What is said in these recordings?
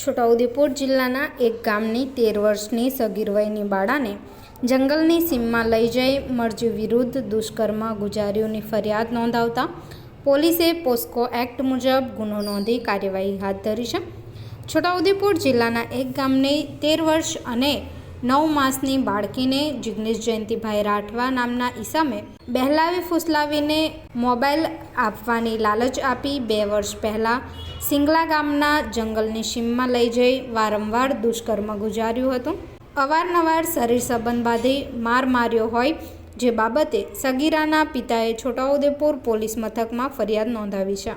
છોટાઉદેપુર જિલ્લાના એક ગામની તેર વર્ષની સગીર વયની બાળાને જંગલની સીમમાં લઈ જઈ મરજી વિરુદ્ધ દુષ્કર્મ ગુજાર્યુંની ફરિયાદ નોંધાવતા પોલીસે પોસ્કો એક્ટ મુજબ ગુનો નોંધી કાર્યવાહી હાથ ધરી છે. છોટાઉદેપુર જિલ્લાના એક ગામની તેર વર્ષ અને નવ માસની બાળકીને જિગ્નેશ જયંતિભાઈ રાઠવા નામના ઈસામે બહેલાવી ફૂસલાવીને મોબાઈલ આપવાની લાલચ આપી બે વર્ષ પહેલાં સિંગલા ગામના જંગલની સીમમાં લઈ જઈ વારંવાર દુષ્કર્મ ગુજાર્યું હતું. અવારનવાર શરીર સંબંધ બાંધી માર માર્યો હોય જે બાબતે સગીરાના પિતાએ છોટાઉદેપુર પોલીસ મથકમાં ફરિયાદ નોંધાવી છે.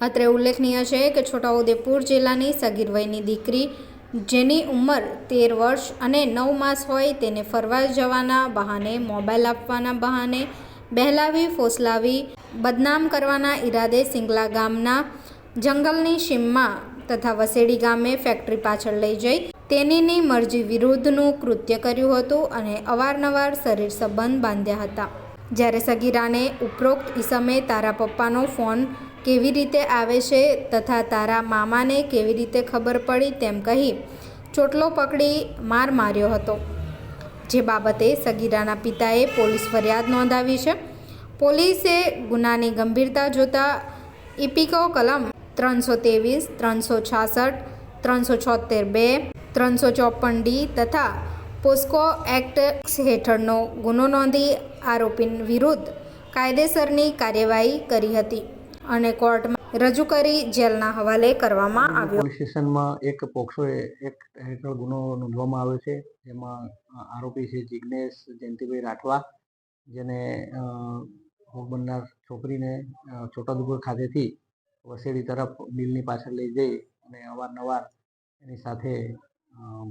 અત્રે ઉલ્લેખનીય છે કે છોટાઉદેપુર જિલ્લાની સગીર વયની દીકરી જેની ઉંમર તેર વર્ષ અને નવ માસ હોય તેને ફરવા જવાના બહાને મોબાઈલ આપવાના બહાને બહેલાવી, ફોસલાવી, બદનામ કરવાના ઈરાદે સિંગલા ગામના જંગલની સીમમાં તથા વસેડી ગામે ફેક્ટરી પાછળ લઈ જઈ તેનીની મરજી વિરુદ્ધનું કૃત્ય કર્યું હતું અને અવારનવાર શરીર સંબંધ બાંધ્યા હતા. જ્યારે સગીરાને ઉપરોક્ત ઈસમે તારા પપ્પાનો ફોન કેવી રીતે આવે છે તથા તારા મામાને કેવી રીતે ખબર પડી તેમ કહી ચોટલો પકડી માર માર્યો હતો. જે બાબતે સગીરાના પિતાએ પોલીસ ફરિયાદ નોંધાવી છે. પોલીસે ગુનાની ગંભીરતા જોતા ઇપિકો કલમ ત્રણસો ત્રેવીસ, ત્રણસો છાસઠ, ત્રણસો છોતેર બે, ત્રણસો ચોપન ડી તથા પોસ્કો એક્ટ હેઠળનો ગુનો નોંધી આરોપી વિરુદ્ધ કાયદેસરની કાર્યવાહી કરી હતી. અને કોર્ટમાં રજૂ કરી જેલના હવાલે કરવામાં આવ્યો. પોલીસ સ્ટેશનમાં એક પોક્સો એક હેઠળ ગુનો નોંધવામાં આવ્યો છે. જેમાં આરોપી છે જિજ્ઞેશ જયંતિભાઈ રાઠવા જેને ભોગ બનનાર છોકરીને છોટાઉદેપુર ખાતેથી વસેડી તરફ મિલની પાછળ લઈ જઈ અને અવારનવાર એની સાથે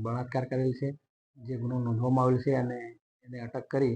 બળાત્કાર કરેલ છે. જે ગુનો નોંધવામાં આવેલ છે અને એને અટક કરી